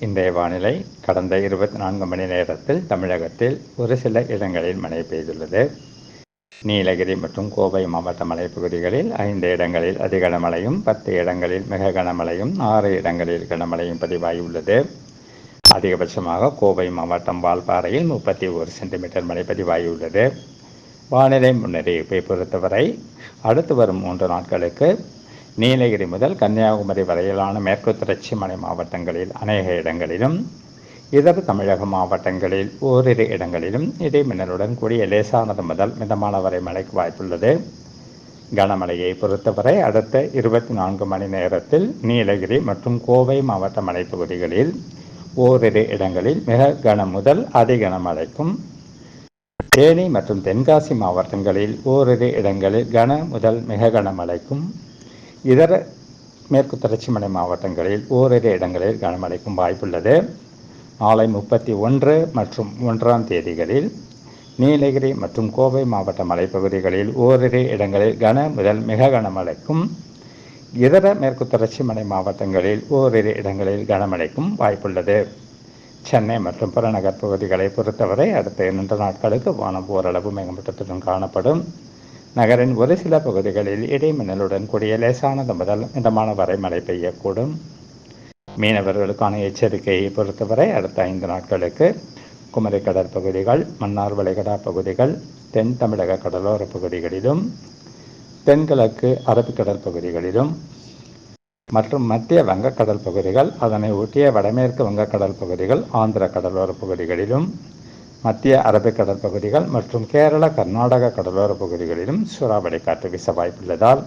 இன்றைய வானிலை கடந்த இருபத்தி நான்கு மணி நேரத்தில் தமிழகத்தில் ஒரு சில இடங்களில் மழை பெய்துள்ளது. நீலகிரி மற்றும் கோவை மாவட்ட மலைப்பகுதிகளில் ஐந்து இடங்களில் அதி கனமழையும் பத்து இடங்களில் மிக கனமழையும் ஆறு இடங்களில் கனமழையும் பதிவாகியுள்ளது. அதிகபட்சமாக கோவை மாவட்டம் வால்பாறையில் முப்பத்தி ஒரு சென்டிமீட்டர் மழை பதிவாகியுள்ளது. வானிலை முன்னறிவிப்பை பொறுத்தவரை அடுத்து வரும் மூன்று நாட்களுக்கு நீலகிரி முதல் கன்னியாகுமரி வரையிலான மேற்கு தொடர்ச்சி மலை மாவட்டங்களில் அநேக இடங்களிலும் இதர தமிழக மாவட்டங்களில் ஓரிரு இடங்களிலும் இடைமின்னலுடன் கூடிய லேசானது முதல் மிதமான வரை மழைக்கு வாய்ப்புள்ளது. கனமழையை பொறுத்தவரை அடுத்த இருபத்தி நான்கு மணி நேரத்தில் நீலகிரி மற்றும் கோவை மாவட்ட மலைப்பகுதிகளில் ஓரிரு இடங்களில் மிக கன முதல் அதி கனமழைக்கும் தேனி மற்றும் தென்காசி மாவட்டங்களில் ஓரிரு இடங்களில் கன முதல் மிக கனமழைக்கும் இதர மேற்கு தொடர்ச்சி மலை மாவட்டங்களில் ஓரிரு இடங்களில் கனமழைக்கும் வாய்ப்புள்ளது. நாளை முப்பத்தி ஒன்று மற்றும் ஒன்றாம் தேதிகளில் நீலகிரி மற்றும் கோவை மாவட்ட மலைப்பகுதிகளில் ஓரிரு இடங்களில் கன முதல் மிக கனமழைக்கும். இதர மேற்கு தொடர்ச்சி மலை மாவட்டங்களில் ஓரிரு இடங்களில் கனமழைக்கும் வாய்ப்புள்ளது. சென்னை மற்றும் புறநகர் பகுதிகளை பொறுத்தவரை அடுத்த இரண்டு நாட்களுக்கு வானம் ஓரளவு மேகமூட்டத்துடன் காணப்படும். நகரின் ஒரு சில பகுதிகளில் இடைமின்னலுடன் கூடிய லேசானது முதல் மிதமான வரை மழை பெய்யக்கூடும். மீனவர்களுக்கான எச்சரிக்கையை பொறுத்தவரை அடுத்த ஐந்து நாட்களுக்கு குமரி கடற்பகுதிகள் மன்னார் வளைகடா பகுதிகள் தென் தமிழக கடலோர பகுதிகளிலும் தென்கிழக்கு அரபிக்கடல் பகுதிகளிலும் மற்றும் மத்திய வங்கக்கடல் பகுதிகள் அதனை ஒட்டிய வடமேற்கு வங்கக்கடல் பகுதிகள் ஆந்திர கடலோர பகுதிகளிலும் மத்திய அரபிக்கடல் பகுதிகள் மற்றும் கேரள கர்நாடக கடலோர பகுதிகளிலும் சூறாவளி காற்று வீச வாய்ப்புள்ளதால்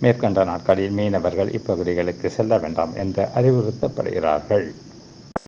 மேற்கண்ட நாட்களில் மீனவர்கள் இப்பகுதிகளுக்கு செல்ல வேண்டாம் என்று அறிவுறுத்தப்படுகிறார்கள்.